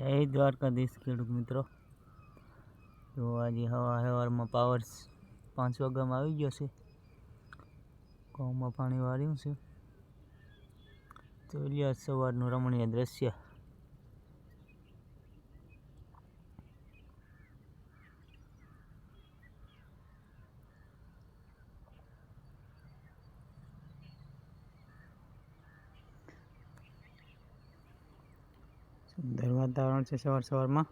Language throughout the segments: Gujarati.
જય દ્વારકાધીશ ખેડૂત મિત્રો. તો આજે હવા હવારમાં પાવર પાંચ વાગ્યામાં આવી ગયો છે. ઘઉંમાં પાણી વાળ્યું છે. તો સવારનું રમણીય દ્રશ્ય. સુંદર વાતાવરણ છે સવાર સવારમાં.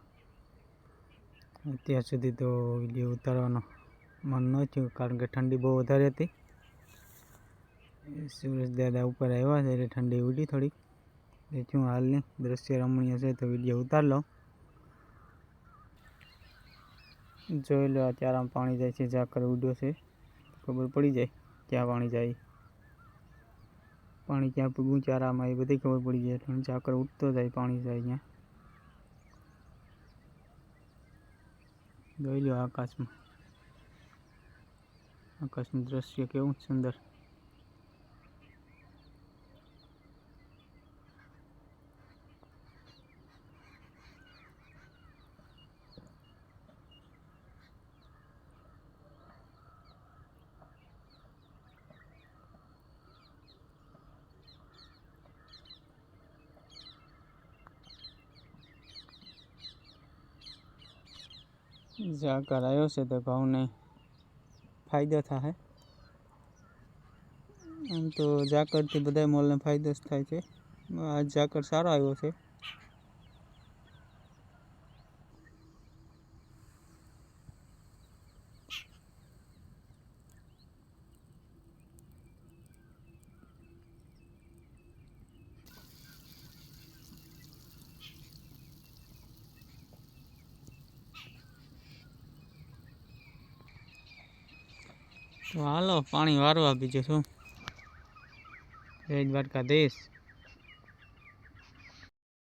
અત્યાર સુધી તો વીડિયો ઉતારવાનો મન ન થયું કારણ કે ઠંડી બહુ વધારે હતી. સુરેશ દાદા ઉપર આવ્યા છે એટલે ઠંડી ઉડી થોડીક. શું હાલની દ્રશ્ય રમણીય છે તો વીડિયો ઉતાર લો જોઈ લો અત્યારે આમ પાણી જાય છે ઝાકર ઉડ્યો છે. ખબર પડી જાય ક્યાં પાણી જાય. પાણી ક્યાં પૂગું ચારામાં એ બધી ખબર પડી જાય. એટલે ચાકર ઉઠતો જાય પાણી જાય ત્યાં જોઈ લો આકાશમાં. આકાશનું દ્રશ્ય કેવું સુંદર ઝાકર આવ્યો છે તો ઘઉંને ફાયદો થાય. આમ તો ઝાકળથી બધા મોલને ફાયદો જ થાય છે. આ ઝાકળ સારો આવ્યો છે. તો હાલો પાણી વારવા બીજું શું? જય દ્વારકાધીશ.